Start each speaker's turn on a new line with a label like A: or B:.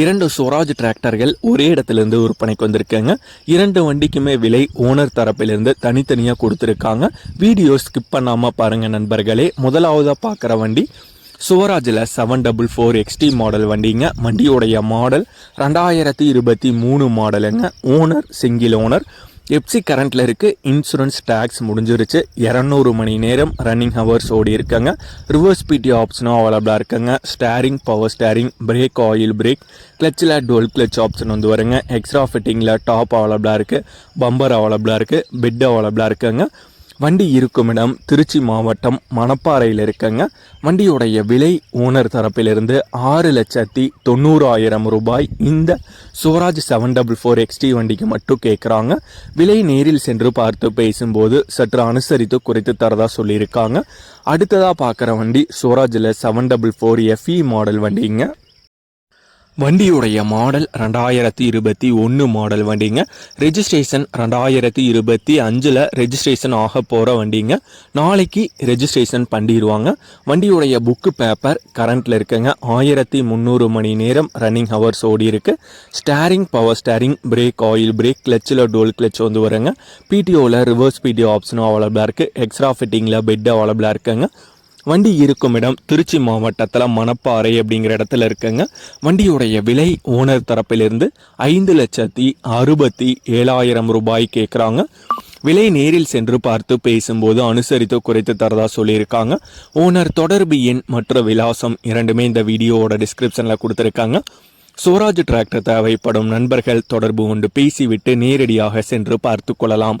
A: இரண்டு ஸ்வராஜ் டிராக்டர்கள் ஒரே இடத்துலேருந்து விற்பனைக்கு வந்திருக்காங்க. இரண்டு வண்டிக்குமே விலை ஓனர் தரப்பிலிருந்து தனித்தனியாக கொடுத்துருக்காங்க. வீடியோ ஸ்கிப் பண்ணாமல் பாருங்கள் நண்பர்களே. முதலாவதாக பார்க்குற வண்டி சுவராஜில் seven double four XT model வண்டிங்க. வண்டியோடைய மாடல் ரெண்டாயிரத்தி இருபத்தி மூணு மாடலுங்க ஓனர் சிங்கிள் ஓனர் எப்சி கரண்ட்டில் இருக்குது இன்சூரன்ஸ் டேக்ஸ் முடிஞ்சிருச்சு. இரநூறு மணி நேரம் ரன்னிங் ஹவர்ஸ் ஓடி இருக்காங்க. ரிவர்ஸ் பிடி ஆப்ஷனும் அவைலபிளாக இருக்குங்க. Steering power steering brake oil brake கிளச்சில் dual clutch option வந்து வருங்க. எக்ஸ்ட்ரா ஃபிட்டிங்கில் டாப் அவைலபிளாக இருக்குது பம்பர் அவைலபிளாக இருக்குது பெட் அவைலபிளாக இருக்குங்க. வண்டி இருக்கும் இடம் திருச்சி மாவட்டம் மணப்பாறையில் இருக்குங்க. வண்டியுடைய விலை ஓனர் தரப்பிலிருந்து ஆறு லட்சத்தி தொண்ணூறாயிரம் ரூபாய். இந்த Swaraj seven double four XT வண்டிக்கு மட்டும் கேட்குறாங்க. விலை நேரில் சென்று பார்த்து பேசும்போது சற்று அனுசரித்து குறைத்து தரதா சொல்லியிருக்காங்க. அடுத்ததாக பார்க்குற வண்டி சுவராஜில் seven double four FE model வண்டிங்க. வண்டியுடைய மாடல் ரெண்டாயிரத்தி இருபத்தி ஒன்று மாடல் வண்டிங்க. ரெஜிஸ்ட்ரேஷன் ரெண்டாயிரத்தி இருபத்தி அஞ்சில் ரெஜிஸ்ட்ரேஷன் ஆக போகிற வண்டிங்க. நாளைக்கு ரெஜிஸ்ட்ரேஷன் பண்ணிடுவாங்க வண்டியுடைய புக்கு பேப்பர் கரண்ட்டில் இருக்குங்க. ஆயிரத்தி முந்நூறு மணி நேரம் ரன்னிங் ஹவர்ஸ் ஓடி இருக்கு. Steering power steering brake oil brake கிளச்சில் dual clutch வந்து வருங்க. பிடிஓவில் ரிவர்ஸ் பிடிஓ ஆப்ஷனும் அவைலபிளாக இருக்குது எக்ஸ்ட்ரா ஃபிட்டிங்கில் பெட் அவைலபிளாக இருக்குங்க. வண்டி இருக்கும் இடம் திருச்சி மாவட்டத்தில் மணப்பாறை அப்படிங்கிற இடத்துல இருக்குங்க. வண்டியுடைய விலை ஓனர் தரப்பிலிருந்து ஐந்து லட்சத்தி அறுபத்தி ஏழாயிரம் ரூபாய் கேட்குறாங்க விலை நேரில் சென்று பார்த்து பேசும்போது அனுசரித்து குறைத்து தரதா சொல்லியிருக்காங்க. ஓனர் தொடர்பு எண் மற்ற விலாசம் இரண்டுமே இந்த வீடியோவோட டிஸ்கிரிப்ஷனில் கொடுத்துருக்காங்க. சுவராஜ் டிராக்டர் தேவைப்படும் நண்பர்கள் தொடர்பு கொண்டு பேசிவிட்டு நேரடியாக சென்று பார்த்து கொள்ளலாம்.